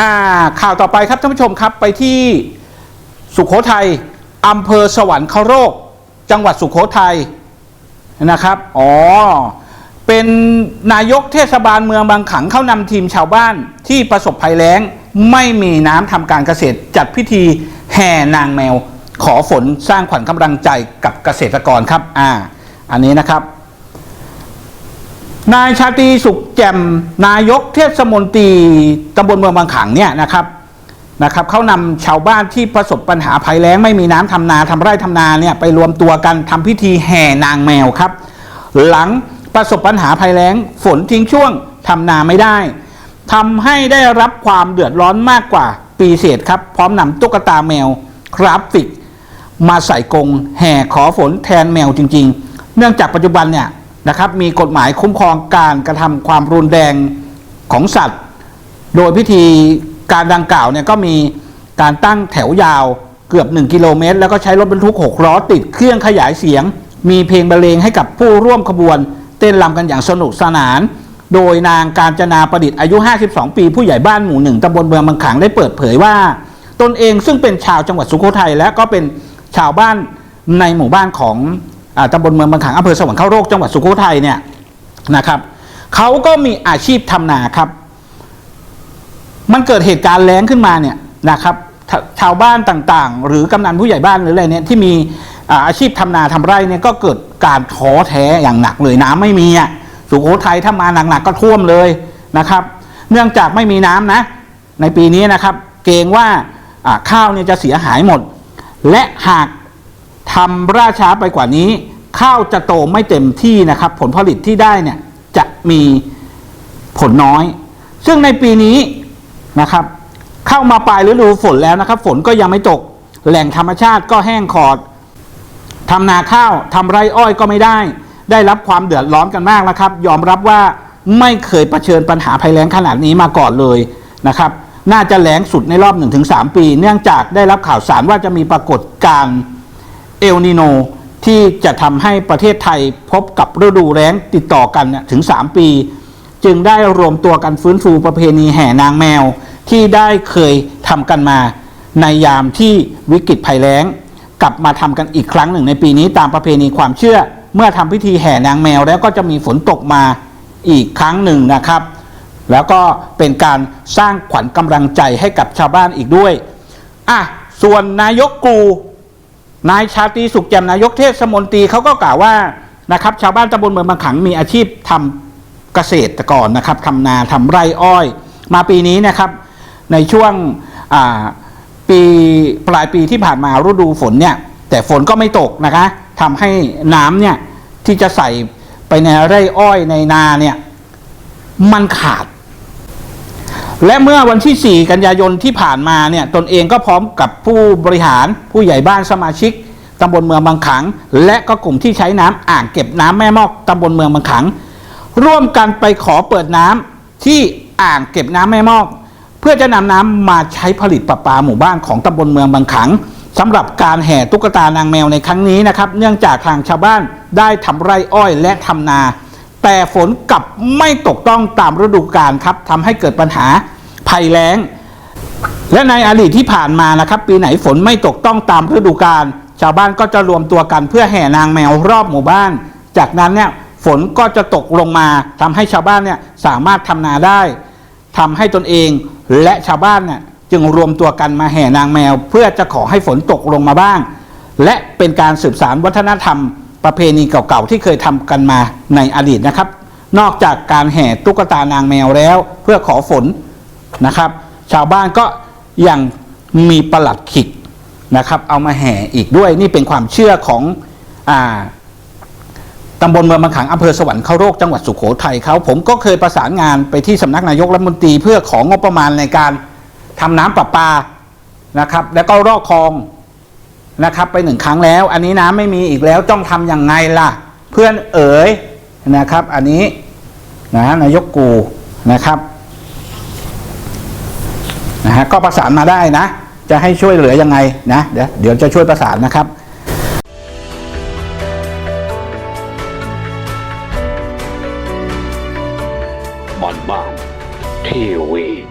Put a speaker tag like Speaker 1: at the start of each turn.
Speaker 1: อ่าข่าวต่อไปครับท่านผู้ชมครับไปที่สุขโขทัยอำเภอสวรรคโรคจังหวัดสุขโขทัยนะครับ อ๋อ เป็นนายกเทศบาลเมืองบางขังเข้านำทีมชาวบ้านที่ประสบภัยแล้ง ไม่มีน้ำทำการเกษตรจัดพิธีแห่นางแมว ขอฝนสร้างขวัญกำลังใจกับเกษตรกรครับ อ่า อันนี้นะครับ นายชาตรีสุขแจ่มนายกเทศมนตรีตำบลเมืองบางขังเนี่ยนะครับนะครับเขานำชาวบ้านที่ประสบปัญหาภัยแล้งไม่มีน้ำทำนาทำไร่ทำนาเนี่ยไปรวมตัวกันทำพิธีแห่นางแมวครับ หลังประสบปัญหาภัยแล้งฝนทิ้งช่วงทำนาไม่ได้ทำให้ได้รับความเดือดร้อนมากกว่าปีเศษครับ พร้อมนำตุ๊กตาแมวกราฟิก มาใส่กรงแห่ขอฝนแทนแมวจริง ๆ เนื่องจากปัจจุบันเนี่ย นะครับ มีกฎหมายคุ้มครองการกระทำความรุนแรงของสัตว์ โดยพิธีการดังกล่าวเนี่ยก็มีการตั้งแถวยาวเกือบ 1 กิโลเมตร แล้วก็ใช้รถบรรทุก6ล้อติดเครื่องขยายเสียง มีเพลงบรรเลงให้กับผู้ร่วมขบวน เต้นรำกันอย่างสนุกสนาน โดยนางการจนาประดิษฐ์อายุ 52 ปีผู้ใหญ่บ้านหมู่หนึ่งตำบลเมืองบางขังได้เปิดเผยว่า ตนเองซึ่งเป็นชาวจังหวัดสุโขทัยและก็เป็นชาวบ้านในหมู่บ้านของ ตำบลเมืองบางขังอำเภอสวรรคโลกจังหวัดสุโขทัยเนี่ยนะครับเขาก็มีอาชีพทำนาครับ มันเกิดเหตุการณ์แล้งขึ้นมาเนี่ยนะครับชาวบ้านต่างๆ หรือกำนันผู้ใหญ่บ้านหรืออะไรเนี่ยที่มีอาชีพทำนาทำไร่เนี่ยก็เกิดการท้อแท้อย่างหนักเลยน้ำไม่มีอะสุโขทัยถ้ามาหนักๆก็ท่วมเลยนะครับ เนื่องจากไม่มีน้ำนะ ในปีนี้นะครับ เกรงว่าข้าวเนี่ยจะเสียหายหมด และหาก ทำราช้าไปกว่านี้ ข้าวจะโตไม่เต็มที่นะครับ ผลผลิตที่ได้เนี่ยจะมีผลน้อย ซึ่งในปีนี้นะครับ เข้ามาปลายฤดูฝนแล้วนะครับ ฝนก็ยังไม่ตก แหล่งธรรมชาติก็แห้งขอดทำนาข้าวทำไรอ้อยก็ไม่ได้ ได้รับความเดือดร้อนกันมากนะครับ ยอมรับว่าไม่เคยเผชิญปัญหาภัยแล้งขนาดนี้มาก่อนเลยนะครับ น่าจะแล้งสุดในรอบ 1-3 ปี เนื่องจากได้รับข่าวสารว่าจะมีปรากฏการณ์ เอลนิโนที่จะทำให้ประเทศไทยพบกับฤดูแล้งติดต่อกันถึง 3 ปี จึงได้รวมตัวกันฟื้นฟูประเพณีแห่นางแมว ที่ได้เคยทำกันมา ในยามที่วิกฤตภัยแล้ง กลับมาทำกันอีกครั้งหนึ่งในปีนี้ตามประเพณีความเชื่อ เมื่อทำพิธีแห่นางแมว แล้วก็จะมีฝนตกมาอีกครั้งหนึ่งนะครับ แล้วก็เป็นการสร้างขวัญกำลังใจให้กับชาวบ้านอีกด้วยอะส่วนนายกกู นายชาตรีสุขแจ่มนายกเทศมนตรีเขาก็กล่าวว่านะครับ ชาวบ้านตำบลเมืองบางขังมีอาชีพทำเกษตรกรนะครับทำนาทำไร่อ้อย มาปีนี้นะครับในช่วงปีปลายปีที่ผ่านมาฤดูฝนเนี่ยแต่ฝนก็ไม่ตกนะคะทำให้น้ำเนี่ยที่จะใส่ไปในไร่อ้อยในนาเนี่ยมันขาด และเมื่อวันที่ 4 กันยายนที่ผ่านมาเนี่ยตนเองก็พร้อมกับผู้บริหารผู้ใหญ่บ้านสมาชิกตำบลเมืองบางขัง และก็กลุ่มที่ใช้น้ำอ่างเก็บน้ำแม่มอกตำบลเมืองบางขัง ร่วมกันไปขอเปิดน้ำที่อ่างเก็บน้ำแม่มอก เพื่อจะนำน้ำมาใช้ผลิตประปาหมู่บ้านของตำบลเมืองบางขังสำหรับการแห่ตุ๊กตานางแมวในครั้งนี้นะครับ เนื่องจากทางชาวบ้านได้ทำไร่อ้อยและทำนา แต่ฝนกลับไม่ตกต้องตามฤดูกาลครับทำให้เกิดปัญหาภัยแล้ง และในอดีตที่ผ่านมานะครับ ปีไหนฝนไม่ตกต้องตามฤดูกาลชาวบ้านก็จะรวมตัวกันเพื่อแห่นางแมวรอบหมู่บ้าน จากนั้นเนี่ยฝนก็จะตกลงมาทำให้ชาวบ้านเนี่ยสามารถทำนาได้ทำให้ตนเองและชาวบ้านเนี่ยจึงรวมตัวกันมาแห่นางแมว เพื่อจะขอให้ฝนตกลงมาบ้าง และเป็นการสืบสานวัฒนธรรม ประเพณีเก่าๆที่เคยทำกันมาในอดีตนะครับ นอกจากการแห่ตุ๊กตานางแมวแล้วเพื่อขอฝนนะครับ ชาวบ้านก็ยังมีประหลัดขิกนะครับ เอามาแห่อีกด้วยนี่เป็นความเชื่อของอ่าตำบลเมืองบางขังอำเภอสวรรคโลกจังหวัดสุโขทัยเขาผมก็เคยประสานงานไปที่สำนักนายกรัฐมนตรีเพื่อของงบประมาณในการทำน้ำประปานะครับ แล้วก็รอกคลอง นะครับ ไปหนึ่งครั้งแล้ว อันนี้นะไม่มีอีกแล้วต้องทำอย่างไงล่ะ เพื่อนเอ๋ยนะครับ อันนี้นะนายกกูนะครับนะฮะก็ประสานมาได้นะ จะให้ช่วยเหลือยังไงนะเดี๋ยวเดี๋ยวจะช่วยประสานนะครับ
Speaker 2: บ้านบ้านทีวี